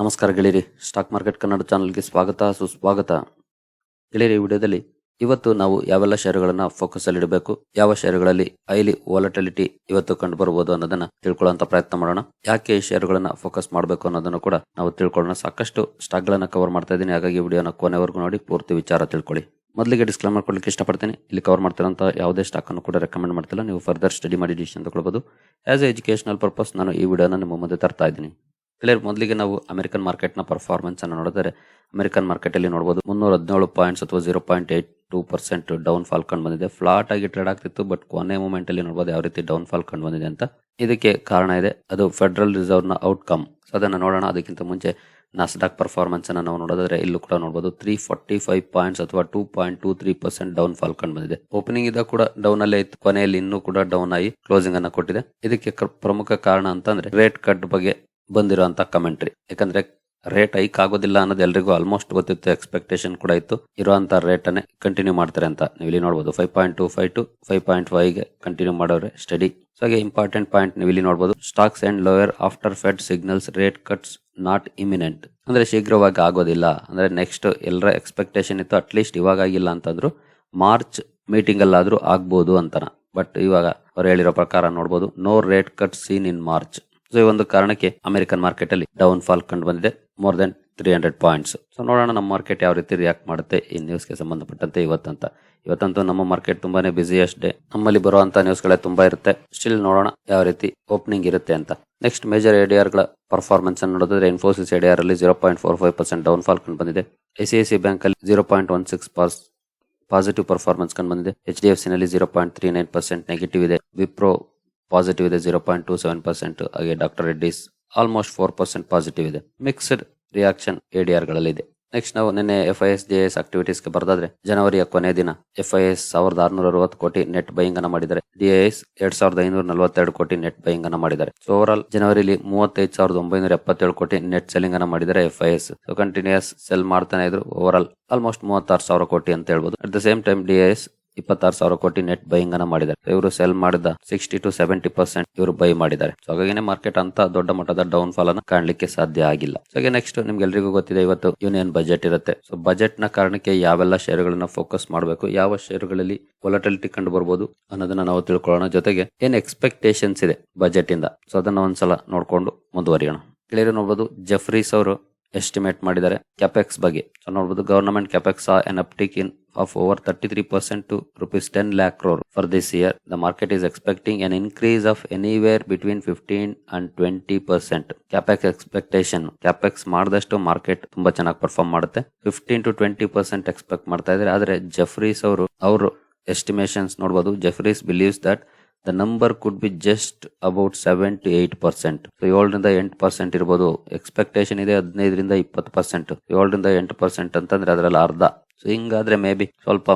ನಮಸ್ಕಾರ ಗೆಳೆಯರಿ, stock market Kannada ಚಾನಲ್ಗೆ ಸ್ವಾಗತ, ಸುಸ್ವಾಗತ. ಗೆಳೆಯರಿ ವಿಡಿಯೋದಲ್ಲಿ ಇವತ್ತು ನಾವು ಯಾವೆಲ್ಲ ಶೇರುಗಳನ್ನು ಫೋಕಸ್ ಅಲ್ಲಿ ಇಡಬೇಕು, ಯಾವ ಶೇರುಗಳಲ್ಲಿ ಹೈಲಿ ವಾಲಟಿಲಿಟಿ ಇವತ್ತು ಕಂಡು ಬರಬಹುದು ಅನ್ನೋದನ್ನ ತಿಳ್ಕೊಳ್ಳುವಂತ ಪ್ರಯತ್ನ ಮಾಡೋಣ. ಯಾಕೆ ಈ ಶೇರುಗಳನ್ನ ಫೋಕಸ್ ಮಾಡಬೇಕು ಅನ್ನೋದನ್ನು ಕೂಡ ನಾವು ತಿಳ್ಕೊಳ್ಳೋಣ. ಸಾಕಷ್ಟು ಸ್ಟಾಕ್ ಗಳನ್ನ ಕವರ್ ಮಾಡ್ತಾ ಇದ್ದೀನಿ, ಹಾಗಾಗಿ ವಿಡಿಯೋನ ಕೊನೆವರೆಗೂ ನೋಡಿ, ಪೂರ್ತಿ ವಿಚಾರ ತಿಳ್ಕೊಳ್ಳಿ. ಮೊದಲಿಗೆ ಡಿಸ್ಕ್ಲೇಮರ್ ಕೊಡ್ಲಿಕ್ಕೆ ಇಷ್ಟಪಡ್ತೀನಿ. ಇಲ್ಲಿ ಕವರ್ ಮಾಡ್ತಿರೋಂಥ ಯಾವುದೇ ಸ್ಟಾಕ್ ಅನ್ನು ಕೂಡ ರೆಕಮೆಂಡ್ ಮಾಡ್ತಿಲ್ಲ. ನೀವು ಫರ್ದರ್ ಸ್ಟಡಿ ಮಾಡಿ ಡಿಸಿಷನ್ ತಗೊಳ್ಬೋದು. ಆಸ್ ಎ ಎಜುಕೇಶನಲ್ ಪರ್ಪಸ್ ನಾನು ಈ ವಿಡಿಯೋನ ನಿಮ್ಮ ಮುಂದೆ ತರ್ತಾ ಇದ್ದೀನಿ. ಕ್ಲಿಯರ್ ಮೊದಲಿಗೆ ನಾವು ಅಮೆರಿಕನ್ ಮಾರ್ಕೆಟ್ನ ಪರ್ಫಾರ್ಮೆನ್ಸ್ ಅನ್ನು ನೋಡಿದರೆ, ಅಮೆರಿಕನ್ ಮಾರ್ಕೆಟ್ ಅಲ್ಲಿ ನೋಡಬಹುದು ಮುನ್ನೂರ ಹದಿನೇಳು ಪಾಯಿಂಟ್ಸ್ ಅಥವಾ zero point eight two percent down fall ಕಂಡು ಬಂದಿದೆ. ಫ್ಲಾಟ್ ಆಗಿ ಟ್ರೇಡ್ ಆಗ್ತಿತ್ತು ಬಟ್ ಕೊನೆ ಮೂಮೆಂಟ್ ಅಲ್ಲಿ ನೋಡಬಹುದು ಯಾವ ರೀತಿ ಡೌನ್ ಫಾಲ್ ಕಂಡು ಬಂದಿದೆ ಅಂತ. ಇದಕ್ಕೆ ಕಾರಣ ಇದೆ, ಅದು ಫೆಡರಲ್ ರಿಸರ್ವ್ನ ಔಟ್ಕಮ್ ಸೊ ಅದನ್ನ ನೋಡೋಣ. ಅದಕ್ಕಿಂತ ಮುಂಚೆ ನಾಸ್ಡಾಕ್ ಪರ್ಫಾರ್ಮೆನ್ಸ್ ಅನ್ನು ನಾವು ನೋಡೋದಾದರೆ ಇಲ್ಲೂ ಕೂಡ ನೋಡಬಹುದು ತ್ರೀ ಫಾರ್ಟಿ ಫೈವ್ ಪಾಯಿಂಟ್ಸ್ ಅಥವಾ two point two three percent down fall ಕಂಡು ಬಂದಿದೆ. ಓಪನಿಂಗ್ ಇದ್ದ ಕೂಡ ಡೌನ್ ಅಲ್ಲೇ ಇತ್ತು. ಕೊನೆಯಲ್ಲಿ ಇನ್ನೂ ಕೂಡ ಡೌನ್ ಆಗಿ ಕ್ಲೋಸಿಂಗ್ ಅನ್ನ ಕೊಟ್ಟಿದೆ. ಇದಕ್ಕೆ ಪ್ರಮುಖ ಕಾರಣ ಅಂತಂದ್ರೆ ರೇಟ್ ಕಟ್ ಬಗ್ಗೆ ಬಂದಿರುವಂತ ಕಮೆಂಟ್ರಿ ಯಾಕಂದ್ರೆ ರೇಟ್ ಹೈಕ್ ಆಗೋದಿಲ್ಲ ಅನ್ನೋದು ಎಲ್ರಿಗೂ ಆಲ್ಮೋಸ್ಟ್ ಗೊತ್ತಿತ್ತು ಎಕ್ಸ್ಪೆಕ್ಟೇಷನ್ ಕೂಡ ಇತ್ತು. ಇರುವಂತ ರೇಟ್ ಅನ್ನೇ ಕಂಟಿನ್ಯೂ ಮಾಡ್ತಾರೆ ಅಂತ ನೀವು ಇಲ್ಲಿ ನೋಡಬಹುದು five point two five to five point ಫೈವ್ಗೆ continue ಮಾಡೋರೆ ಸ್ಟಡಿ ಸೊ ಹಾಗೆ ಇಂಪಾರ್ಟೆಂಟ್ ಪಾಯಿಂಟ್ ನೀವು ಇಲ್ಲಿ ನೋಡಬಹುದು stocks and lower after Fed signals rate cuts not imminent ಅಂದ್ರೆ ಶೀಘ್ರವಾಗಿ ಆಗೋದಿಲ್ಲ. ಅಂದ್ರೆ ನೆಕ್ಸ್ಟ್ ಎಲ್ಲರ ಎಕ್ಸ್ಪೆಕ್ಟೇಷನ್ ಇತ್ತು ಅಟ್ಲೀಸ್ಟ್ ಇವಾಗ ಆಗಿಲ್ಲ ಅಂತಂದ್ರು ಮಾರ್ಚ್ ಮೀಟಿಂಗ್ ಅಲ್ಲಾದ್ರೂ ಆಗ್ಬೋದು ಅಂತನ. ಬಟ್ ಇವಾಗ ಅವ್ರು ಹೇಳಿರೋ ಪ್ರಕಾರ ನೋಡಬಹುದು no rate cut seen in March so ಈ ಒಂದು ಕಾರಣಕ್ಕೆ ಅಮೆರಿಕನ್ ಮಾರ್ಕೆಟ್ ಅಲ್ಲಿ ಡೌನ್ ಫಾಲ್ ಕಂಡು ಬಂದಿದೆ more then three hundred points so ನೋಡೋಣ ನಮ್ಮ ಮಾರ್ಕೆಟ್ ಯಾವ ರೀತಿ ರಿಯಾಕ್ಟ್ ಮಾಡುತ್ತೆ ಈ ನ್ಯೂಸ್ಗೆ ಸಂಬಂಧಪಟ್ಟಂತೆ ಇವತ್ತಂತ. ಇವತ್ತಂತೂ ನಮ್ಮ ಮಾರ್ಕೆಟ್ ತುಂಬಾನೇ ಬಿಸಿಯಸ್ಟ್ ಡೇ ನಮ್ಮಲ್ಲಿ ಬರುವಂತ ನ್ಯೂಸ್ಗಳೇ ತುಂಬಾ ಇರುತ್ತೆ. ಸ್ಟಿಲ್ ನೋಡೋಣ ಯಾವ ರೀತಿ ಓಪನಿಂಗ್ ಇರುತ್ತೆ ಅಂತ. ನೆಕ್ಸ್ಟ್ ಮೇಜರ್ ಎಡಿಆರ್ಗಳ ಪರ್ಫಾರ್ಮೆನ್ಸ್ ಅನ್ನು ನೋಡಿದ್ರೆ ಇನ್ಫೋಸಿಸ್ ಎಡಿಆರ್ ಅಲ್ಲಿ zero point four five percent down fall ಕಂಡು ಬಂದಿದೆ ಐ ಸಿ ಬ್ಯಾಂಕ್ ಅಲ್ಲಿ ಜೀರೋ ಪಾಯಿಂಟ್ ಒನ್ ಸಿಕ್ಸ್ ಪಾಸ್ ಪಾಸಿಟಿವ್ ಪರ್ಫಾರ್ಮೆನ್ಸ್ ಕಂಡು ಬಂದಿದೆ ಎಚ್ ಡಿ ಎಫ್ ಸಿ ನಲ್ಲಿ zero point three nine percent negative ಇದೆ. ವಿಪ್ರೋ ಪಾಸಿಟಿವ್ ಇದೆ zero point two seven percent ಹಾಗೆ doctor Reddy's almost four percent positive ಇದೆ. Mixed reaction ಎಡಿಆರ್ಗಳಲ್ಲಿ ಇದೆ ನೆಕ್ಸ್ಟ್ ನಾವು ನಿನ್ನೆ F I S J S ಆಕ್ಟಿವಿಟೀಸ್ಗೆ ಬರೋದಾದ್ರೆ, ಜನವರಿಯ ಕೊನೆ ದಿನ ಎಫ್ ಐ ಎಸ್ ಸಾವಿರದ ಆರುನೂರ ಅರವತ್ತು ಕೋಟಿ ನೆಟ್ ಬೈಯಿಂಗ್ ಅನ್ನ ಮಾಡಿದ್ದಾರೆ. ಡಿಎಸ್ ಎರಡ್ ಸಾವಿರದ ಐನೂರ ನಲವತ್ತೆರಡು ಕೋಟಿ ನೆಟ್ ಬೈಯಿಂಗ್ ಅನ್ನ ಮಾಡಿದ್ದಾರೆ. ಸೊ ಓವರ್ ಆಲ್ ಜನವರಿಲಿ ಮೂವತ್ತೈದು ಸಾವಿರದ ಒಂಬೈನೂರ ಎಪ್ಪತ್ತೇಳು ಕೋಟಿ ನೆಟ್ ಸೆಲ್ಲಿಂಗ್ ಅನ್ನ ಮಾಡಿದ್ದಾರೆ F I S so continues sell ಮಾಡ್ತಾನೆ ಇದ್ರು. ಓವರ್ ಆಲ್ ಆಲ್ಮೋಸ್ಟ್ ಮೂವತ್ತಾರು ಸಾವಿರ ಕೋಟಿ ಅಂತ ಹೇಳ್ಬೋದು. At the same time DS ಇಪ್ಪತ್ತಾರು ಸಾವಿರ ಕೋಟಿ ನೆಟ್ ಬೈಯಿಂಗ್ ಅನ್ನ ಮಾಡಿದ್ದಾರೆ. ಇವರು ಸೆಲ್ ಮಾಡಿದ ಸಿಕ್ಸ್ಟಿ ಟು ಸೆವೆಂಟಿ ಪರ್ಸೆಂಟ್ ಇವರು ಬೈ ಮಾಡಿದ್ದಾರೆ. ಸೊ ಹಾಗಾಗಿ ಮಾರ್ಕೆಟ್ ಅಂತ ದೊಡ್ಡ ಮಟ್ಟದ ಡೌನ್ ಫಾಲ್ ಅನ್ನ ಕಾಣಲಿಕ್ಕೆ ಸಾಧ್ಯ ಆಗಿಲ್ಲ. ಸೊ ಹಾಗೆ ನೆಕ್ಸ್ಟ್ ನಿಮ್ಗೆ ಎಲ್ರಿಗೂ ಗೊತ್ತಿದೆ, ಇವತ್ತು ಯೂನಿಯನ್ ಬಜೆಟ್ ಇರುತ್ತೆ. ಸೊ ಬಜೆಟ್ನ ಕಾರಣಕ್ಕೆ ಯಾವೆಲ್ಲ ಶೇರುಗಳನ್ನ ಫೋಕಸ್ ಮಾಡಬೇಕು, ಯಾವ ಷೇರುಗಳಲ್ಲಿ ವೊಲಟಿಲಿಟಿ ಕಂಡು ಬರ್ಬೋದು ಅನ್ನೋದನ್ನ ನಾವು ತಿಳ್ಕೊಳ್ಳೋಣ. ಜೊತೆಗೆ ಏನ್ ಎಕ್ಸ್ಪೆಕ್ಟೇಷನ್ಸ್ ಇದೆ ಬಜೆಟ್ ಇಂದ? ಸೊ ಅದನ್ನ ಒಂದ್ಸಲ ನೋಡ್ಕೊಂಡು ಮುಂದುವರಿಯೋಣ. ಕ್ಲಿಯರ್ ನೋಡ್ಬೋದು ಜಫ್ರೀಸ್ ಅವರು ಎಸ್ಟಿಮೇಟ್ ಮಾಡಿದ್ದಾರೆ ಕ್ಯಾಪೆಕ್ಸ್ ಬಗ್ಗೆ ಸೊ ನೋಡಬಹುದು government capex an uptick in of over thirty three 33% to rupees 10 lakh crore for this year. The market is expecting an increase of anywhere between 15 and 20 percent. Capex expectation. Capex ಮಾಡಿದಷ್ಟು market ತುಂಬಾ ಚೆನ್ನಾಗಿ perform ಮಾಡುತ್ತೆ fifteen to twenty percent expect ಮಾಡ್ತಾ ಇದ್ದಾರೆ ಆದ್ರೆ Jefferies ಅವರು ಅವರು estimations ನೋಡಬಹುದು Jefferies believes that the number could be just about seven to eight percent ಏಳರಿಂದ ಎಂಟು ಪರ್ಸೆಂಟ್ ಇರ್ಬೋದು. ಎಕ್ಸ್ಪೆಕ್ಟೇಷನ್ ಇದೆ ಹದಿನೈದರಿಂದ ಇಪ್ಪತ್ತು ಪರ್ಸೆಂಟ್ ಏಳರಿಂದ ಎಂಟು ಪರ್ಸೆಂಟ್ ಅಂತಂದ್ರೆ ಅದರಲ್ಲಿ ಅರ್ಧ. ಸೊ ಹಿಂಗಾದ್ರೆ ಮೇ ಬಿ ಸ್ವಲ್ಪ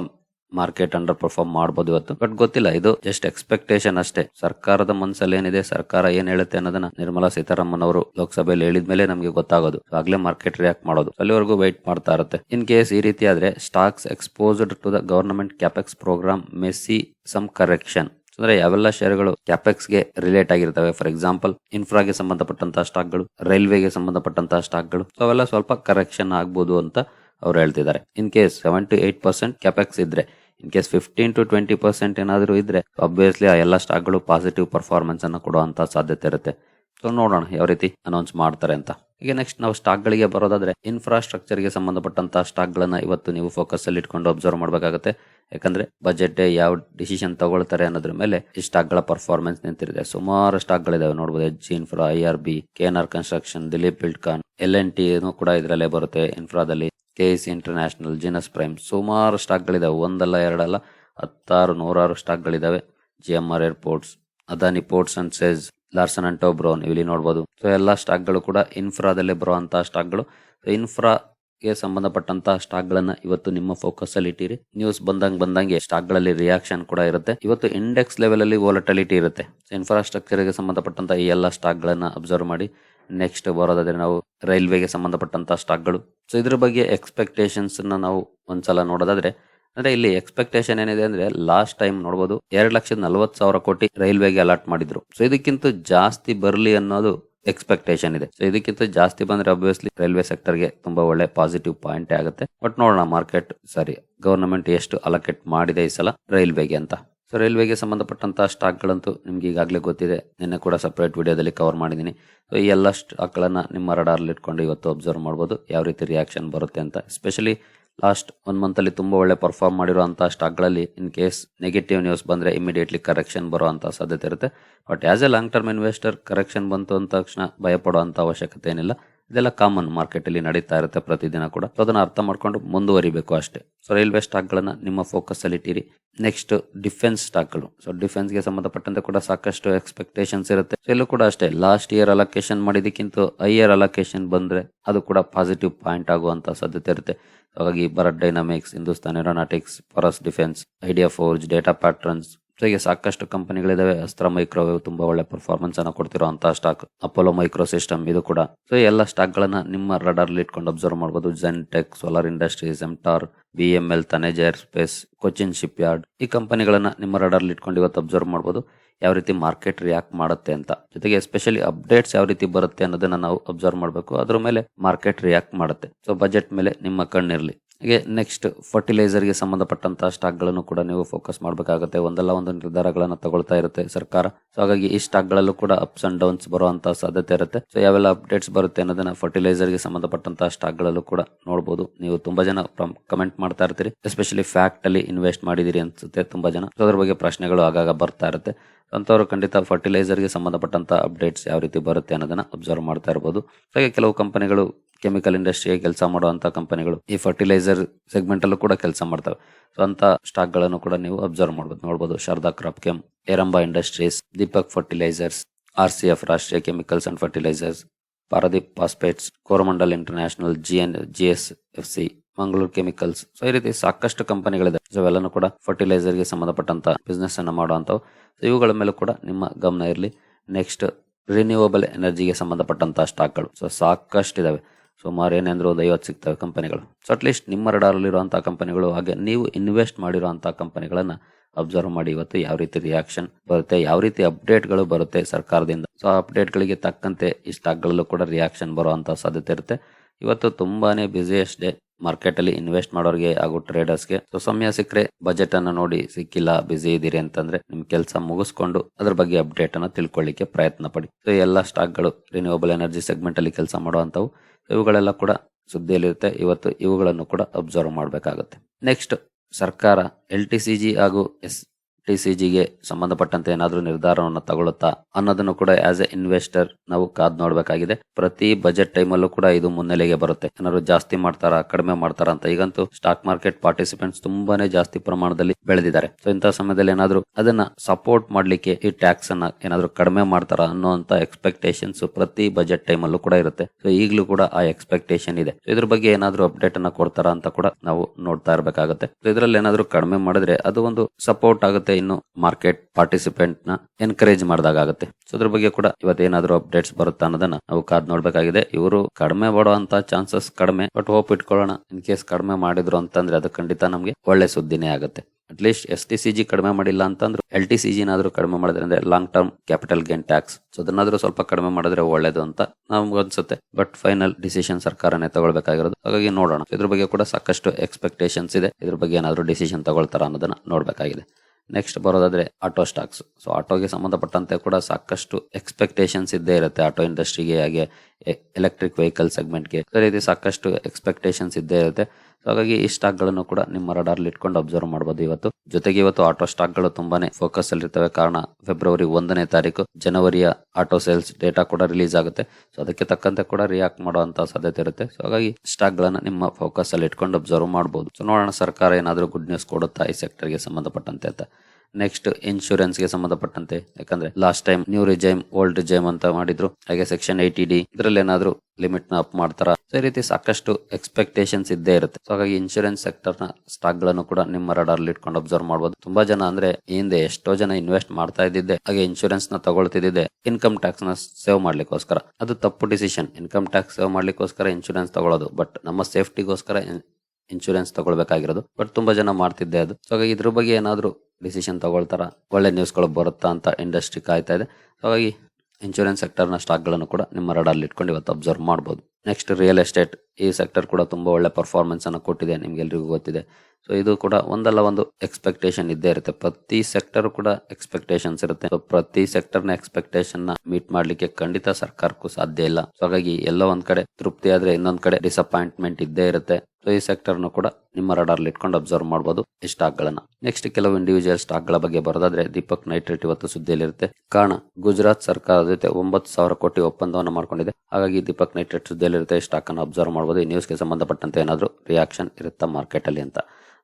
ಮಾರ್ಕೆಟ್ ಅಂಡರ್ ಪರ್ಫಾರ್ಮ್ ಮಾಡಬಹುದು ಇವತ್ತು. ಬಟ್ ಗೊತ್ತಿಲ್ಲ, ಇದು ಜಸ್ಟ್ ಎಕ್ಸ್ಪೆಕ್ಟೇಷನ್ ಅಷ್ಟೇ. ಸರ್ಕಾರದ ಮನಸ್ಸಲ್ಲಿ ಏನಿದೆ, ಸರ್ಕಾರ ಏನ್ ಹೇಳುತ್ತೆ ಅನ್ನೋದನ್ನ ನಿರ್ಮಲಾ ಸೀತಾರಾಮನ್ ಅವರು ಲೋಕಸಭೆಯಲ್ಲಿ ಹೇಳಿದ್ಮೇಲೆ ನಮಗೆ ಗೊತ್ತಾಗೋದು. ಆಗ್ಲೇ ಮಾರ್ಕೆಟ್ ರಿಯಾಕ್ಟ್ ಮಾಡೋದು. ಅಲ್ಲಿವರೆಗೂ ವೈಟ್ ಮಾಡ್ತಾ ಇರುತ್ತೆ. ಇನ್ ಕೇಸ್ ಈ ರೀತಿ ಆದ್ರೆ stocks exposed to the government capex program may see some correction ಅಂದ್ರೆ ಯಾವೆಲ್ಲ ಶೇರ್ಗಳು ಕ್ಯಾಪೆಕ್ಸ್ಗೆ ರಿಲೇಟ್ ಆಗಿರ್ತವೆ? ಫಾರ್ ಎಕ್ಸಾಂಪಲ್ ಇನ್ಫ್ರಾಗೆ ಸಂಬಂಧಪಟ್ಟಂತಹ ಸ್ಟಾಕ್ಗಳು ರೈಲ್ವೆಗೆ ಸಂಬಂಧಪಟ್ಟಂತಹ ಸ್ಟಾಕ್ಗಳು ಅವೆಲ್ಲ ಸ್ವಲ್ಪ ಕರೆಕ್ಷನ್ ಆಗ್ಬೋದು ಅಂತ ಅವ್ರು ಹೇಳ್ತಿದ್ದಾರೆ. In case seven to eight percent capex ಇದ್ರೆ in case fifteen to twenty percent ಏನಾದರೂ ಇದ್ರೆ ಅಬ್ವಿಯಸ್ಲಿ ಆ ಎಲ್ಲ ಸ್ಟಾಕ್ಗಳು ಪಾಸಿಟಿವ್ ಪರ್ಫಾರ್ಮೆನ್ಸ್ ಅನ್ನು ಕೊಡುವಂತ ಸಾಧ್ಯತೆ ಇರುತ್ತೆ. ಸೊ ನೋಡೋಣ ಯಾವ ರೀತಿ ಅನೌನ್ಸ್ ಮಾಡ್ತಾರೆ ಅಂತ. ಈಗ ನೆಕ್ಸ್ಟ್ ನಾವು ಸ್ಟಾಕ್ ಗಳಿಗೆ ಬರೋದಾದ್ರೆ ಇನ್ಫ್ರಾಸ್ಟ್ರಕ್ಚರ್ಗೆ ಸಂಬಂಧಪಟ್ಟಂತಹ ಸ್ಟಾಕ್ ಗಳನ್ನ ಇವತ್ತು ನೀವು ಫೋಕಸ್ ಅಲ್ಲಿ ಇಟ್ಕೊಂಡು ಅಬ್ಸರ್ವ್ ಮಾಡಬೇಕಾಗುತ್ತೆ. ಯಾಕಂದ್ರೆ ಬಜೆಟ್ ಯಾವ ಡಿಸಿಷನ್ ತಗೊಳ್ತಾರೆ ಅನ್ನೋದ್ರ ಮೇಲೆ ಈ ಸ್ಟಾಕ್ಗಳ ಪರ್ಫಾರ್ಮೆನ್ಸ್ ನಿಂತಿದೆ ಸುಮಾರು ಸ್ಟಾಕ್ ಗಳಿದಾವೆ. ನೋಡಬಹುದು H Infra I R B K R Construction Dilip Buildcon L N T ಕೂಡ ಇದರಲ್ಲೇ ಬರುತ್ತೆ ಇನ್ಫ್ರಾದಲ್ಲಿ K S International Genus Prime ಸುಮಾರು ಸ್ಟಾಕ್ ಗಳಿದಾವೆ. ಒಂದಲ್ಲ, ಎರಡಲ್ಲ, ಹತ್ತಾರು, ನೂರಾರು ಸ್ಟಾಕ್ ಗಳಿದಾವೆ. G M R Airports Adani Ports and SEZ Larsen and Toubro ನೀವು ಇಲ್ಲಿ ನೋಡಬಹುದು ಸೊ ಎಲ್ಲ ಸ್ಟಾಕ್ಗಳು ಕೂಡ ಇನ್ಫ್ರಾದಲ್ಲೇ ಬರುವಂತಹ ಸ್ಟಾಕ್ಗಳು ಇನ್ಫ್ರಾ ಗೆ ಸಂಬಂಧಪಟ್ಟಂತಹ ಸ್ಟಾಕ್ ಗಳನ್ನ ಇವತ್ತು ನಿಮ್ಮ ಫೋಕಸ್ ಅಲ್ಲಿ ಇಟ್ಟಿರಿ. ನ್ಯೂಸ್ ಬಂದಂಗ್ ಬಂದಂಗೆ ಸ್ಟಾಕ್ಗಳಲ್ಲಿ ರಿಯಾಕ್ಷನ್ ಕೂಡ ಇರುತ್ತೆ. ಇವತ್ತು ಇಂಡೆಕ್ಸ್ ಲೆವೆಲ್ ಅಲ್ಲಿ ವಾಲಟಲಿಟಿ ಇರುತ್ತೆ ಇನ್ಫ್ರಾಸ್ಟ್ರಕ್ಚರ್ಗೆ ಸಂಬಂಧಪಟ್ಟಂತ ಈ ಎಲ್ಲ ಸ್ಟಾಕ್ ಗಳನ್ನ ಅಬ್ಸರ್ವ್ ಮಾಡಿ. ನೆಕ್ಸ್ಟ್ ಬರೋದಾದ್ರೆ ನಾವು ರೈಲ್ವೆಗೆ ಸಂಬಂಧಪಟ್ಟಂತ ಸ್ಟಾಕ್ಗಳು. ಸೊ ಇದ್ರ ಬಗ್ಗೆ ಎಕ್ಸ್ಪೆಕ್ಟೇಷನ್ಸ್ ನಾವು ಒಂದ್ಸಲ ನೋಡೋದಾದ್ರೆ ಅಂದ್ರೆ ಇಲ್ಲಿ ಎಕ್ಸ್ಪೆಕ್ಟೇಷನ್ ಏನಿದೆ ಅಂದ್ರೆ ಲಾಸ್ಟ್ ಟೈಮ್ ನೋಡಬಹುದು ಎರಡ್ ಲಕ್ಷದ ನಲವತ್ತು ಸಾವಿರ ಕೋಟಿ ರೈಲ್ವೆಗೆ ಅಲಾಟ್ ಮಾಡಿದ್ರು. ಸೊ ಇದಕ್ಕಿಂತ ಜಾಸ್ತಿ ಬರಲಿ ಅನ್ನೋದು ಎಕ್ಸ್ಪೆಕ್ಟೇಷನ್ ಇದೆ. ಸೊ ಇದಕ್ಕಿಂತ ಜಾಸ್ತಿ ಬಂದ್ರೆ ಅಬ್ವಿಯಸ್ಲಿ ರೈಲ್ವೆ ಸೆಕ್ಟರ್ಗೆ ತುಂಬಾ ಒಳ್ಳೆ ಪಾಸಿಟಿವ್ ಪಾಯಿಂಟ್ ಆಗುತ್ತೆ. ಬಟ್ ನೋಡೋಣ ಮಾರ್ಕೆಟ್ ಸಾರಿ ಗವರ್ನಮೆಂಟ್ ಎಷ್ಟು ಅಲೋಕೇಟ್ ಮಾಡಿದೆ ಈ ಸಲ ರೈಲ್ವೆಗೆ ಅಂತ. ಸೊ ರೈಲ್ವೆಗೆ ಸಂಬಂಧಪಟ್ಟಂತಹ ಸ್ಟಾಕ್ಗಳಂತೂ ನಿಮ್ಗೆ ಈಗಾಗಲೇ ಗೊತ್ತಿದೆ. ನಿನ್ನೆ ಕೂಡ ಸಪ್ರೇಟ್ ವಿಡಿಯೋದಲ್ಲಿ ಕವರ್ ಮಾಡಿದ್ದೀನಿ. ಸೊ ಈ ಎಲ್ಲ ಸ್ಟಾಕ್ಗಳನ್ನು ನಿಮ್ಮ ರಡಾರ್ಲಿ ಇಟ್ಕೊಂಡು ಇವತ್ತು ಅಬ್ಸರ್ವ್ ಮಾಡ್ಬೋದು. ಯಾವ ರೀತಿ ರಿಯಾಕ್ಷನ್ ಬರುತ್ತೆ ಅಂತ. ಎಸ್ಪೆಷಲಿ ಲಾಸ್ಟ್ ಒನ್ ಮಂತಲ್ಲಿ ತುಂಬ ಒಳ್ಳೆ ಪರ್ಫಾರ್ಮ್ ಮಾಡಿರುವಂಥ ಸ್ಟಾಕ್ಗಳಲ್ಲಿ ಇನ್ ಕೇಸ್ ನೆಗೆಟಿವ್ ನ್ಯೂಸ್ ಬಂದರೆ ಇಮಿಡಿಯೇಟ್ಲಿ ಕರೆಕ್ಷನ್ ಬರುವಂಥ ಸಾಧ್ಯತೆ ಇರುತ್ತೆ. But as a long term investor correction ಬಂತು ಅಂದ ತಕ್ಷಣ ಭಯಪಡುವಂಥ ಅವಶ್ಯಕತೆ ಏನಿಲ್ಲ. ಇದೆಲ್ಲ ಕಾಮನ್ ಮಾರ್ಕೆಟಲ್ಲಿ ನಡೀತಾ ಇರುತ್ತೆ ಪ್ರತಿದಿನ ಕೂಡ. ಸೊ ಅದನ್ನ ಅರ್ಥ ಮಾಡ್ಕೊಂಡು ಮುಂದುವರಿಬೇಕು ಅಷ್ಟೇ. ಸೊ ರೈಲ್ವೆ ಸ್ಟಾಕ್ಗಳನ್ನು ನಿಮ್ಮ ಫೋಕಸ್ ಅಲ್ಲಿ ಇಟ್ಟಿರಿ. ನೆಕ್ಸ್ಟ್ ಡಿಫೆನ್ಸ್ ಸ್ಟಾಕ್ಗಳು ಸೊ ಡಿಫೆನ್ಸ್ಗೆ ಸಂಬಂಧಪಟ್ಟಂತೆ ಕೂಡ ಸಾಕಷ್ಟು ಎಕ್ಸ್ಪೆಕ್ಟೇಷನ್ಸ್ ಇರುತ್ತೆ. ಎಲ್ಲೂ ಕೂಡ ಅಷ್ಟೇ. ಲಾಸ್ಟ್ ಇಯರ್ ಅಲೋಕೇಶನ್ ಮಾಡಿದಕ್ಕಿಂತ ಹೈಯರ್ ಅಲೋಕೇಶನ್ ಬಂದ್ರೆ ಅದು ಕೂಡ ಪಾಸಿಟಿವ್ ಪಾಯಿಂಟ್ ಆಗುವಂಥ ಸಾಧ್ಯತೆ ಇರುತ್ತೆ. ಹಾಗಾಗಿ Bharat Dynamics Hindustan Aeronautics Paras Defence Idea Forge Data Patterns ಹೀಗೆ ಸಾಕಷ್ಟು ಕಂಪನಿಗಳಿದಾವೆ. ಅಸ್ತ್ರ ಮೈಕ್ರೋವೇವ್ ತುಂಬಾ ಒಳ್ಳೆ ಪರ್ಫಾರ್ಮೆನ್ಸ್ ಅನ್ನ ಕೊಡ್ತಿರುವಂತಹ ಸ್ಟಾಕ್ ಅಪೋಲೋ ಮೈಕ್ರೋ ಸಿಸ್ಟಮ್ ಇದು ಕೂಡ. ಸೊ ಎಲ್ಲ ಸ್ಟಾಕ್ ಗಳನ್ನ ನಿಮ್ಮ ರಡಾರ್ ಇಟ್ಕೊಂಡು ಅಬ್ಸರ್ವ್ ಮಾಡಬಹುದು Gentech Solar Industries MTAR B M L Taneja aerospace Cochin shipyard ಈ ಕಂಪನಿಗಳನ್ನ ನಿಮ್ಮ ರಡಾರ್ ಇಟ್ಕೊಂಡು ಇವತ್ತು ಅಬ್ಸರ್ವ್ ಮಾಡಬಹುದು ಯಾವ ರೀತಿ ಮಾರ್ಕೆಟ್ ರಿಯಾಕ್ಟ್ ಮಾಡುತ್ತೆ ಅಂತ. ಜೊತೆಗೆ ಎಸ್ಪೆಷಲಿ ಅಪ್ಡೇಟ್ಸ್ ಯಾವ ರೀತಿ ಬರುತ್ತೆ ಅನ್ನೋದನ್ನ ನಾವು ಅಬ್ಸರ್ವ್ ಮಾಡಬೇಕು. ಅದ್ರ ಮೇಲೆ ಮಾರ್ಕೆಟ್ ರಿಯಾಕ್ಟ್ ಮಾಡುತ್ತೆ. ಸೊ ಬಜೆಟ್ ಮೇಲೆ ನಿಮ್ಮ ಕಣ್ಣಿರ್ಲಿ ಹಾಗೆ ನೆಕ್ಸ್ಟ್ ಫರ್ಟಿಲೈಸರ್ಗೆ ಸಂಬಂಧಪಟ್ಟಂತಹ ಸ್ಟಾಕ್ಗಳನ್ನು ಕೂಡ ನೀವು ಫೋಕಸ್ ಮಾಡಬೇಕಾಗುತ್ತೆ. ಒಂದಲ್ಲ ಒಂದು ನಿರ್ಧಾರಗಳನ್ನು ತಗೊಳ್ತಾ ಇರುತ್ತೆ ಸರ್ಕಾರ. ಸೊ ಹಾಗಾಗಿ ಈ ಸ್ಟಾಕ್ಗಳಲ್ಲೂ ಕೂಡ ಅಪ್ಸ್ ಅಂಡ್ ಡೌನ್ಸ್ ಬರುವಂತಹ ಸಾಧ್ಯತೆ ಇರುತ್ತೆ. ಸೊ ಯಾವೆಲ್ಲ ಅಪ್ಡೇಟ್ಸ್ ಬರುತ್ತೆ ಅನ್ನೋದನ್ನ ಫರ್ಟಿಲೈಸರ್ಗೆ ಸಂಬಂಧಪಟ್ಟಂತಹ ಸ್ಟಾಕ್ಗಳಲ್ಲೂ ಕೂಡ ನೋಡಬಹುದು ನೀವು ತುಂಬಾ ಜನ ಕಮೆಂಟ್ ಮಾಡ್ತಾ ಇರ್ತೀರಿ. ಎಸ್ಪೆಷಲಿ ಫ್ಯಾಕ್ಟ್ ಅಲ್ಲಿ ಇನ್ವೆಸ್ಟ್ ಮಾಡಿದಿರಿ ಅನ್ಸುತ್ತೆ ತುಂಬಾ ಜನ. ಅದ್ರ ಬಗ್ಗೆ ಪ್ರಶ್ನೆಗಳು ಆಗಾಗ ಬರ್ತಾ ಇರುತ್ತೆ. ಅಂಥವ್ರು ಖಂಡಿತ ಫರ್ಟಿಲೈಸರ್ಗೆ ಸಂಬಂಧಪಟ್ಟಂತಹ ಅಪ್ಡೇಟ್ಸ್ ಯಾವ ರೀತಿ ಬರುತ್ತೆ ಅನ್ನೋದನ್ನ ಅಬ್ಸರ್ವ್ ಮಾಡ್ತಾ ಇರಬಹುದು ಹಾಗೆ ಕೆಲವು ಕಂಪನಿಗಳು ಕೆಮಿಕಲ್ ಇಂಡಸ್ಟ್ರಿಗೆ ಕೆಲಸ ಮಾಡುವಂತ ಕಂಪನಿಗಳು ಈ ಫರ್ಟಿಲೈಸರ್ ಸೆಗ್ಮೆಂಟ್ ಅಲ್ಲೂ ಕೂಡ ಕೆಲಸ ಮಾಡ್ತವೆ. ಸೊ ಅಂತ ಸ್ಟಾಕ್ಗಳನ್ನು ಕೂಡ ನೀವು ಅಬ್ಸರ್ವ್ ಮಾಡಬಹುದು ನೋಡಬಹುದು Sharda crop ಕೆಮ್ ಏರಂಬಾ Industries Deepak Fertilisers R C F Rashtriya Chemicals and Fertilisers Paradeep Phosphates Coromandel International G N G S F C Mangaluru Chemicals so ಈ ರೀತಿ ಸಾಕಷ್ಟು ಕಂಪನಿಗಳಿದೆ. ಸೊ ಅವೆಲ್ಲನೂ ಕೂಡ ಫರ್ಟಿಲೈಸರ್ಗೆ ಸಂಬಂಧಪಟ್ಟಂತ ಬಿಸ್ನೆಸ್ ಅನ್ನು ಮಾಡುವಂತವು ಸೊ ಇವುಗಳ ಮೇಲೂ ಕೂಡ ನಿಮ್ಮ ಗಮನ ಇರಲಿ. ನೆಕ್ಸ್ಟ್ ರಿನ್ಯೂವಬಲ್ ಎನರ್ಜಿಗೆ ಸಂಬಂಧಪಟ್ಟಂತಹ ಸ್ಟಾಕ್ಗಳು ಸೊ ಸಾಕಷ್ಟು ಇದಾವೆ ಸುಮಾರು ಏನೆಂದ್ರೆ ಒಂದು ಐವತ್ತು ಸಿಗ್ತವೆ ಕಂಪನಿಗಳು. ಸೊ ಅಟ್ಲೀಸ್ಟ್ ನಿಮ್ಮ ರಡಾರಲ್ಲಿರುವಂಥ ಕಂಪನಿಗಳು, ಹಾಗೆ ನೀವು ಇನ್ವೆಸ್ಟ್ ಮಾಡಿರುವಂಥ ಕಂಪನಿಗಳನ್ನು ಅಬ್ಸರ್ವ್ ಮಾಡಿ ಇವತ್ತು ಯಾವ ರೀತಿ ರಿಯಾಕ್ಷನ್ ಬರುತ್ತೆ, ಯಾವ ರೀತಿ ಅಪ್ಡೇಟ್ಗಳು ಬರುತ್ತೆ ಸರ್ಕಾರದಿಂದ. ಸೊ ಆ ಅಪ್ಡೇಟ್ಗಳಿಗೆ ತಕ್ಕಂತೆ ಈ ಸ್ಟಾಕ್ಗಳಲ್ಲೂ ಕೂಡ ರಿಯಾಕ್ಷನ್ ಬರುವಂಥ ಸಾಧ್ಯತೆ ಇರುತ್ತೆ. ಇವತ್ತು ತುಂಬಾನೇ ಬ್ಯುಸಿಯೆಸ್ಟ್ ಡೇ ಮಾರ್ಕೆಟ್ ಅಲ್ಲಿ ಇನ್ವೆಸ್ಟ್ ಮಾಡೋರಿಗೆ ಹಾಗೂ ಟ್ರೇಡರ್ಸ್ಗೆ ಸೊ ಸಮಯ ಸಿಕ್ಕರೆ ಬಜೆಟ್ ಅನ್ನು ನೋಡಿ ಸಿಕ್ಕಿಲ್ಲ ಬಿಸಿ ಇದ್ದೀರಿ ಅಂತಂದ್ರೆ ನಿಮ್ ಕೆಲಸ ಮುಗಿಸ್ಕೊಂಡು ಅದ್ರ ಬಗ್ಗೆ ಅಪ್ಡೇಟ್ ಅನ್ನ ತಿಳ್ಕೊಳ್ಳಿಕ್ಕೆ ಪ್ರಯತ್ನ ಪಡಿ. ಸೊ ಎಲ್ಲ ಸ್ಟಾಕ್ಗಳು ರಿನ್ಯೂವಬಲ್ ಎನರ್ಜಿ ಸೆಗ್ಮೆಂಟ್ ಅಲ್ಲಿ ಕೆಲಸ ಮಾಡುವಂತವು ಇವುಗಳೆಲ್ಲ ಕೂಡ ಸುದ್ದಿಯಲ್ಲಿರುತ್ತೆ. ಇವತ್ತು ಇವುಗಳನ್ನು ಕೂಡ ಅಬ್ಸರ್ವ್ ಮಾಡಬೇಕಾಗುತ್ತೆ. ನೆಕ್ಸ್ಟ್ ಸರ್ಕಾರ ಎಲ್ ಟಿ ಸಿ ಜಿ ಹಾಗೂ ಎಸ್ ಟಿ ಸಿ ಜಿಗೆ ಸಂಬಂಧಪಟ್ಟಂತೆ ಏನಾದರೂ ನಿರ್ಧಾರವನ್ನು ತಗೊಳ್ಳುತ್ತಾ ಅನ್ನೋದನ್ನು ಕೂಡ ಆಸ್ ಎ ಇನ್ವೆಸ್ಟರ್ ನಾವು ಕಾದ್ ನೋಡಬೇಕಾಗಿದೆ. ಪ್ರತಿ ಬಜೆಟ್ ಟೈಮಲ್ಲೂ ಕೂಡ ಇದು ಮುನ್ನೆಲೆಗೆ ಬರುತ್ತೆ. ಏನಾದ್ರು ಜಾಸ್ತಿ ಮಾಡ್ತಾರಾ, ಕಡಿಮೆ ಮಾಡ್ತಾರಾ ಅಂತ ಈಗಂತೂ ಸ್ಟಾಕ್ ಮಾರ್ಕೆಟ್ ಪಾರ್ಟಿಸಿಪೆಂಟ್ಸ್ ತುಂಬಾನೇ ಜಾಸ್ತಿ ಪ್ರಮಾಣದಲ್ಲಿ ಬೆಳೆದಿದ್ದಾರೆ. ಸೊ ಇಂತಹ ಸಮಯದಲ್ಲಿ ಏನಾದ್ರು ಅದನ್ನ ಸಪೋರ್ಟ್ ಮಾಡ್ಲಿಕ್ಕೆ ಈ ಟ್ಯಾಕ್ಸ್ ಅನ್ನ ಏನಾದ್ರು ಕಡಿಮೆ ಮಾಡ್ತಾರಾ ಅನ್ನೋಂತ ಎಕ್ಸ್ಪೆಕ್ಟೇಷನ್ಸ್ ಪ್ರತಿ ಬಜೆಟ್ ಟೈಮಲ್ಲೂ ಕೂಡ ಇರುತ್ತೆ. ಸೊ ಈಗಲೂ ಕೂಡ ಆ ಎಕ್ಸ್ಪೆಕ್ಟೇಷನ್ ಇದೆ. ಇದರ ಬಗ್ಗೆ ಏನಾದ್ರು ಅಪ್ಡೇಟ್ ಅನ್ನ ಕೊಡ್ತಾರಾ ಅಂತ ಕೂಡ ನಾವು ನೋಡ್ತಾ ಇರಬೇಕಾಗುತ್ತೆ. ಇದರಲ್ಲಿ ಏನಾದ್ರು ಕಡಿಮೆ ಮಾಡಿದ್ರೆ ಅದು ಒಂದು ಸಪೋರ್ಟ್ ಆಗುತ್ತೆ. ಇನ್ನು ಮಾರ್ಕೆಟ್ ಪಾರ್ಟಿಸಿಪೆಂಟ್ನ ಎನ್ಕರೇಜ್ ಮಾಡಿದಾಗ ಆಗುತ್ತೆ. ಸೊ ಅದ್ರ ಬಗ್ಗೆ ಕೂಡ ಇವತ್ತೇನಾದ್ರೂ ಅಪ್ಡೇಟ್ಸ್ ಬರುತ್ತಾ ಅನ್ನೋದನ್ನ ನಾವು ಕಾದ್ ನೋಡ್ಬೇಕಾಗಿದೆ. ಇವರು ಕಡಿಮೆ ಮಾಡುವಂತ ಚಾನ್ಸಸ್ ಕಡಿಮೆ ಬಟ್ ಹೋಪ್ ಇಟ್ಕೊಳ್ಳೋಣ. ಇನ್ ಕೇಸ್ ಕಡಿಮೆ ಮಾಡಿದ್ರು ಅಂತಂದ್ರೆ ಅದು ಖಂಡಿತ ನಮಗೆ ಒಳ್ಳೆ ಸುದ್ದಿನೇ ಆಗುತ್ತೆ. At least S T C G ಕಡಿಮೆ ಮಾಡಿಲ್ಲ ಅಂತಂದ್ರೆ ಎಲ್ ಟಿ ಸಿ ಜಿನಾದ್ರೂ ಕಡಿಮೆ ಮಾಡಿದ್ರೆ ಅಂದ್ರೆ long term capital gain tax so ಅದನ್ನಾದ್ರೂ ಸ್ವಲ್ಪ ಕಡಿಮೆ ಮಾಡಿದ್ರೆ ಒಳ್ಳೇದು ಅಂತ ನಮ್ಗೆ ಅನ್ಸುತ್ತೆ. ಬಟ್ ಫೈನಲ್ ಡಿಸಿಷನ್ ಸರ್ಕಾರನೇ ತಗೊಳ್ಬೇಕಾಗಿರೋದು. ಹಾಗಾಗಿ ನೋಡೋಣ. ಇದ್ರ ಬಗ್ಗೆ ಕೂಡ ಸಾಕಷ್ಟು ಎಕ್ಸ್ಪೆಕ್ಟೇಷನ್ಸ್ ಇದೆ. ಇದ್ರ ಬಗ್ಗೆ ಏನಾದ್ರು ಡಿಸಿಷನ್ ತಗೊಳ್ತಾರ ಅನ್ನೋದನ್ನ ನೋಡ್ಬೇಕಾಗಿದೆ. ನೆಕ್ಸ್ಟ್ ಬರೋದಾದ್ರೆ ಆಟೋ ಸ್ಟಾಕ್ಸ್ ಸೊ ಆಟೋಗೆ ಸಂಬಂಧಪಟ್ಟಂತೆ ಕೂಡ ಸಾಕಷ್ಟು ಎಕ್ಸ್ಪೆಕ್ಟೇಷನ್ಸ್ ಇದ್ದೇ ಇರುತ್ತೆ ಆಟೋ ಇಂಡಸ್ಟ್ರಿಗೆ ಹಾಗೆ ಎಲೆಕ್ಟ್ರಿಕ್ ವೆಹಿಕಲ್ ಸೆಗ್ಮೆಂಟ್ಗೆ ಅದೇ ರೀತಿ ಸಾಕಷ್ಟು ಎಕ್ಸ್ಪೆಕ್ಟೇಷನ್ಸ್ ಇದ್ದೇ ಇರುತ್ತೆ. ಹಾಗಾಗಿ ಈ ಸ್ಟಾಕ್ಗಳನ್ನು ಕೂಡ ನಿಮ್ಮ ರಡಾರ್ಲಿ ಇಟ್ಕೊಂಡು ಅಬ್ಸರ್ವ್ ಮಾಡಬಹುದು ಇವತ್ತು. ಜೊತೆಗೆ ಇವತ್ತು ಆಟೋ ಸ್ಟಾಕ್ಗಳು ತುಂಬಾನೇ ಫೋಕಸ್ ಅಲ್ಲಿ ಇರ್ತವೆ ಕಾರಣ ಫೆಬ್ರವರಿ ಒಂದನೇ ತಾರೀಕು ಜನವರಿಯ ಆಟೋ ಸೇಲ್ಸ್ ಡೇಟಾ ಕೂಡ ರಿಲೀಸ್ ಆಗುತ್ತೆ. ಸೊ ಅದಕ್ಕೆ ತಕ್ಕಂತೆ ಕೂಡ ರಿಯಾಕ್ಟ್ ಮಾಡುವಂತ ಸಾಧ್ಯತೆ ಇರುತ್ತೆ. ಸೊ ಹಾಗಾಗಿ ಸ್ಟಾಕ್ ಗಳನ್ನ ನಿಮ್ಮ ಫೋಕಸ್ ಅಲ್ಲಿ ಇಟ್ಕೊಂಡು ಅಬ್ಸರ್ವ್ ಮಾಡಬಹುದು ಸೊ ನೋಡೋಣ ಸರ್ಕಾರ ಏನಾದರೂ ಗುಡ್ ನ್ಯೂಸ್ ಕೊಡುತ್ತಾ ಈ ಸೆಕ್ಟರ್ಗೆ ಸಂಬಂಧಪಟ್ಟಂತೆ ಅಂತ. ನೆಕ್ಸ್ಟ್ ಇನ್ಶೂರೆನ್ಸ್ಗೆ ಸಂಬಂಧಪಟ್ಟಂತೆ. ಯಾಕಂದ್ರೆ last time new regime old regime ಅಂತ ಮಾಡಿದ್ರು. ಹಾಗೆ ಸೆಕ್ಷನ್ ಏಟಿ ಡಿ ಇದ್ರಲ್ಲಿ ಏನಾದ್ರು ಲಿಮಿಟ್ನ ಅಪ್ ಮಾಡ್ತಾರ? ಈ ರೀತಿ ಸಾಕಷ್ಟು ಎಕ್ಸ್ಪೆಕ್ಟೇಷನ್ಸ್ ಇದ್ದೇ ಇರುತ್ತೆ. ಹಾಗಾಗಿ ಇನ್ಶೂರೆನ್ಸ್ ಸೆಕ್ಟರ್ನ ಸ್ಟಾಕ್ಗಳನ್ನು ಕೂಡ ನಿಮ್ಮ ರಡಾರ್ ಇಟ್ಕೊಂಡು ಅಬ್ಸರ್ವ್ ಮಾಡಬಹುದು ತುಂಬಾ ಜನ ಅಂದ್ರೆ ಹಿಂದೆ ಎಷ್ಟೋ ಜನ ಇನ್ವೆಸ್ಟ್ ಮಾಡ್ತಾ ಇದ್ದಿದ್ದೆ. ಹಾಗೆ ಇನ್ಶೂರೆನ್ಸ್ನ ತಗೊಳ್ತಿದ್ದೆ ಇನ್ಕಮ್ ಟ್ಯಾಕ್ಸ್ನ ಸೇವ್ ಮಾಡ್ಲಿಕ್ಕೋಸ್ಕರ. ಅದು ತಪ್ಪು ಡಿಸಿಷನ್ ಇನ್ಕಮ್ ಟ್ಯಾಕ್ಸ್ ಸೇವ್ ಮಾಡ್ಲಿಕ್ಕೋಸ್ಕರ ಇನ್ಶೂರೆನ್ಸ್ ತಗೊಳ್ಳೋದು. ಬಟ್ ನಮ್ಮ ಸೇಫ್ಟಿಗೋಸ್ಕರ ಇನ್ಶೂರೆನ್ಸ್ ತಗೊಳ್ಬೇಕಾಗಿರೋದು. ಬಟ್ ತುಂಬಾ ಜನ ಮಾಡ್ತಿದ್ದೆ ಅದು. ಸೊ ಹಾಗಾಗಿ ಇದ್ರ ಬಗ್ಗೆ ಏನಾದ್ರು ಡಿಸಿಷನ್ ತಗೊಳ್ತಾರ? ಒಳ್ಳೆ ನ್ಯೂಸ್ಗಳು ಬರುತ್ತಾ ಅಂತ ಇಂಡಸ್ಟ್ರಿ ಕಾಯ್ತಾ ಇದೆ. ಹಾಗಾಗಿ ಇನ್ಶೂರೆನ್ಸ್ ಸೆಕ್ಟರ್ನ ಸ್ಟಾಕ್ಗಳನ್ನು ಕೂಡ ನಿಮ್ಮ ರಡಲ್ಲಿ ಇಟ್ಕೊಂಡು ಇವತ್ತು ಅಬ್ಸರ್ವ್ ಮಾಡ್ಬೋದು. ನೆಕ್ಸ್ಟ್ ರಿಯಲ್ ಎಸ್ಟೇಟ್ ಈ ಸೆಕ್ಟರ್ ಕೂಡ ತುಂಬಾ ಒಳ್ಳೆ ಪರ್ಫಾರ್ಮೆನ್ಸ್ ಅನ್ನು ಕೊಟ್ಟಿದೆ ನಿಮ್ಗೆಲ್ರಿಗೂ ಗೊತ್ತಿದೆ. ಸೊ ಇದು ಕೂಡ ಒಂದಲ್ಲ ಒಂದು ಎಕ್ಸ್ಪೆಕ್ಟೇಷನ್ ಇದ್ದೇ ಇರುತ್ತೆ. ಪ್ರತಿ ಸೆಕ್ಟರ್ ಕೂಡ ಎಕ್ಸ್ಪೆಕ್ಟೇಷನ್ಸ್ ಇರುತ್ತೆ. ಪ್ರತಿ ಸೆಕ್ಟರ್ನ ಎಕ್ಸ್ಪೆಕ್ಟೇಷನ್ನ ಮೀಟ್ ಮಾಡ್ಲಿಕ್ಕೆ ಖಂಡಿತ ಸರ್ಕಾರಕ್ಕೂ ಸಾಧ್ಯ ಇಲ್ಲ. ಸೊ ಹಾಗಾಗಿ ಎಲ್ಲ ಒಂದ್ ಕಡೆ ತೃಪ್ತಿ ಆದ್ರೆ ಇನ್ನೊಂದ್ ಕಡೆ ಡಿಸಪಾಯಿಂಟ್ಮೆಂಟ್ ಇದ್ದೇ ಇರುತ್ತೆ. ಸೊ ಈ ಸೆಕ್ಟರ್ ನು ಕೂಡ ನಿಮ್ಮ ರಡಾರ್ಲಿ ಇಟ್ಕೊಂಡು ಅಬ್ಸರ್ವ್ ಮಾಡಬಹುದು ಈ ಸ್ಟಾಕ್ ಗಳನ್ನ. ನೆಕ್ಸ್ಟ್ ಕೆಲವು ಇಂಡಿವಿಜುವಲ್ ಸ್ಟಾಕ್ಗಳ ಬಗ್ಗೆ ಬರೋದಾದ್ರೆ ದೀಪಕ್ ನೈಟ್ರೇಟ್ ಇವತ್ತು ಸುದ್ದಿಯಲ್ಲಿರುತ್ತೆ. ಕಾರಣ, ಗುಜರಾತ್ ಸರ್ಕಾರದ ಜೊತೆ ಒಂಬತ್ತು ಸಾವಿರ ಕೋಟಿ ಒಪ್ಪಂದವನ್ನು ಮಾಡ್ಕೊಂಡಿದೆ. ಹಾಗಾಗಿ ದೀಪಕ್ ನೈಟ್ರೇಟ್ ಸುದ್ದಿಯಲ್ಲಿರುತ್ತೆ, ಈ ಸ್ಟಾಕ್ ಅನ್ನು ಅಬ್ಸರ್ವ್ ಮಾಡಬಹುದು ಈ ನ್ಯೂಸ್ಗೆ ಸಂಬಂಧಪಟ್ಟಂತೆ ಏನಾದರೂ ರಿಯಾಕ್ಷನ್ ಇರುತ್ತಾ ಮಾರ್ಕೆಟ್ ಅಲ್ಲಿ ಅಂತ.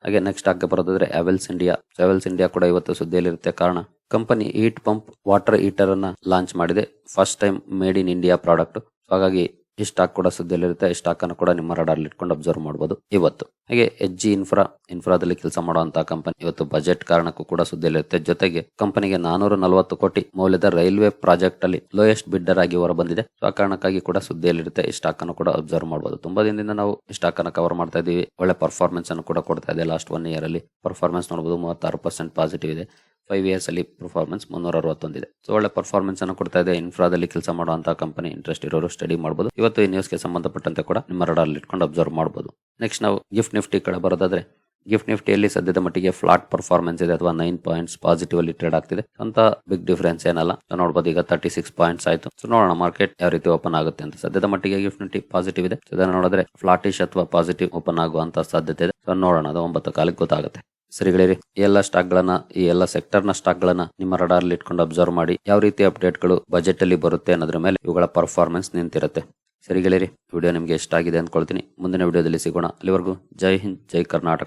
ಹಾಗೆ ನೆಕ್ಸ್ಟ್ ಸ್ಟಾಕ್ಗೆ ಬರೋದಾದ್ರೆ ಅವೆಲ್ಸ್ ಇಂಡಿಯಾ ಅವೆಲ್ಸ್ ಇಂಡಿಯಾ ಕೂಡ ಇವತ್ತು ಸುದ್ದಿಯಲ್ಲಿರುತ್ತೆ. ಕಾರಣ company heat pump water heater ಅನ್ನ ಲಾಂಚ್ ಮಾಡಿದೆ. First time made in India product ಹಾಗಾಗಿ ಈ ಸ್ಟಾಕ್ ಕೂಡ ಸುದ್ದಿಯಲ್ಲಿರುತ್ತೆ ಈ ಸ್ಟಾಕ್ ಅನ್ನು ಕೂಡ ನಿಮ್ಮ ರಡಾರ್ ಇಟ್ಕೊಂಡು ಅಬ್ಸರ್ವ್ ಮಾಡಬಹುದು ಇವತ್ತು ಹಾಗೆ ಎಚ್ ಜಿ ಇನ್ಫ್ರಾ ಇನ್ಫ್ರಾದಲ್ಲಿ ಕೆಲಸ ಮಾಡುವಂತಹ ಕಂಪನಿ ಇವತ್ತು ಬಜೆಟ್ ಕಾರಣಕ್ಕೂ ಕೂಡ ಸುದ್ದಿಯಲ್ಲಿರುತ್ತೆ. ಜೊತೆಗೆ ಕಂಪನಿಗೆ ನಾನೂರ ನಲವತ್ತು ಕೋಟಿ ಮೌಲ್ಯದ ರೈಲ್ವೆ ಪ್ರಾಜೆಕ್ಟ್ ಅಲ್ಲಿ ಲೋಯೆಸ್ಟ್ ಬಿಡ್ಡರ್ ಆಗಿ ಹೊರಬಂದಿದೆ. ಆ ಕಾರಣಕ್ಕಾಗಿ ಕೂಡ ಸುದ್ದಿಯಲ್ಲಿರುತ್ತೆ ಈ ಸ್ಟಾಕ್ ಅನ್ನು ಕೂಡ ಅಬ್ಸರ್ವ್ ಮಾಡಬಹುದು ತುಂಬಾ ದಿನದಿಂದ ನಾವು ಈ ಸ್ಟಾಕ್ ಅನ್ನು ಕವರ್ ಮಾಡ್ತಾ ಇದೀವಿ ಒಳ್ಳೆ ಪರ್ಫಾರ್ಮೆನ್ಸ್ ಅನ್ನು ಕೂಡ ಕೊಡ್ತಾ ಇದೆ. ಲಾಸ್ಟ್ ಒನ್ ಇಯರ್ ಅಲ್ಲಿ ಪರ್ಫಾರ್ಮೆನ್ಸ್ ನೋಡಬಹುದು ಮೂವತ್ತಾರು ಪರ್ಸೆಂಟ್ ಪಾಸಿಟಿವ್ ಇದೆ. ಫೈವ್ ಇಯರ್ಸ್ ಅಲ್ಲಿ ಪರ್ಫಾರ್ಮೆನ್ಸ್ ಮುನ್ನೂರ ಅರವತ್ತೊಂದಿದೆ ಸೊ ಒಳ್ಳೆ ಪರ್ಫಾರ್ಮೆನ್ಸ್ ಅನ್ನು ಕೊಡ್ತಾ ಇದೆ. ಇನ್ಫ್ರಾದಲ್ಲಿ ಕೆಲಸ ಮಾಡುವಂತಹ ಕಂಪನಿ ಇಂಟ್ರೆಸ್ಟ್ ಇರೋರು ಸ್ಟಡಿ ಮಾಡಬಹುದು ಇವತ್ತು ಈ ನ್ಯೂಸ್ಗೆ ಸಂಬಂಧಪಟ್ಟಂತೆ ಕೂಡ ನಿಮ್ಮ ರಡಾರ್ ಇಟ್ಕೊಂಡು ಅಬ್ಸರ್ವ್ ಮಾಡಬಹುದು ನೆಕ್ಸ್ಟ್ ನಾವು ಗಿಫ್ಟ್ ನಿಫ್ಟಿ ಕಡೆ ಬರೋದಾದ್ರೆ ಗಿಫ್ಟ್ ನಿಫ್ಟಿಯಲ್ಲಿ ಸದ್ಯದ ಮಟ್ಟಿಗೆ ಫ್ಲಾಟ್ ಪರ್ಫಾರ್ಮೆನ್ಸ್ ಇದೆ ಅಥವಾ ನೈನ್ ಪಾಯಿಂಟ್ಸ್ ಪಾಸಿಟಿವ್ ಅಲ್ಲಿ ಟ್ರೇಡ್ ಆಗ್ತಿದೆ. ಅಂತ ಬಿಗ್ ಡಿಫರೆನ್ಸ್ ಏನಲ್ಲ. ನೋಡಬಹುದು ಈಗ ತರ್ಟಿ ಸಿಕ್ಸ್ ಪಾಯಿಂಟ್ಸ್ ಆಯ್ತು. ಸೊ ನೋಡೋಣ ಮಾರ್ಕೆಟ್ ಯಾವ ರೀತಿ ಓಪನ್ ಆಗುತ್ತೆ ಅಂತ. ಸದ್ಯದ ಮಟ್ಟಿಗೆ ಗಿಫ್ಟ್ ನಿಫ್ಟಿ ಪಾಸಿಟಿವ್ ಇದೆ. ಇದನ್ನ ನೋಡಿದ್ರೆ ಫ್ಲಾಟಿಶ್ ಅಥವಾ ಪಾಸಿಟಿವ್ ಓಪನ್ ಆಗುವಂತಹ ಸಾಧ್ಯತೆ ಇದೆ. ಸೊ ನೋಡೋಣ ಅದು ಒಂಬತ್ತು ಕಾಲಕ್ಕೆ ಗೊತ್ತಾಗುತ್ತೆ. ಸರಿಗಳಿರಿ ಈ ಎಲ್ಲ ಸ್ಟಾಕ್ ಗಳನ್ನ ಈ ಎಲ್ಲ ಸೆಕ್ಟರ್ನ ಸ್ಟಾಕ್ ಗಳನ್ನ ನಿಮ್ಮ ರಡಾರ್ ಇಟ್ಕೊಂಡು ಅಬ್ಸರ್ವ್ ಮಾಡಿ, ಯಾವ ರೀತಿ ಅಪ್ಡೇಟ್ಗಳು ಬಜೆಟ್ ಅಲ್ಲಿ ಬರುತ್ತೆ ಅನ್ನೋದ್ರ ಮೇಲೆ ಇವುಗಳ ಪರ್ಫಾರ್ಮೆನ್ಸ್ ನಿಂತಿರುತ್ತೆ. ಸರಿಗಳಿರಿ ವಿಡಿಯೋ ನಿಮಗೆ ಇಷ್ಟ ಆಗಿದೆ ಅಂದ್ಕೊಳ್ತೀನಿ. ಮುಂದಿನ ವಿಡಿಯೋದಲ್ಲಿ ಸಿಗೋಣ. ಅಲ್ಲಿವರೆಗೂ ಜೈ ಹಿಂದ್, ಜೈ ಕರ್ನಾಟಕ.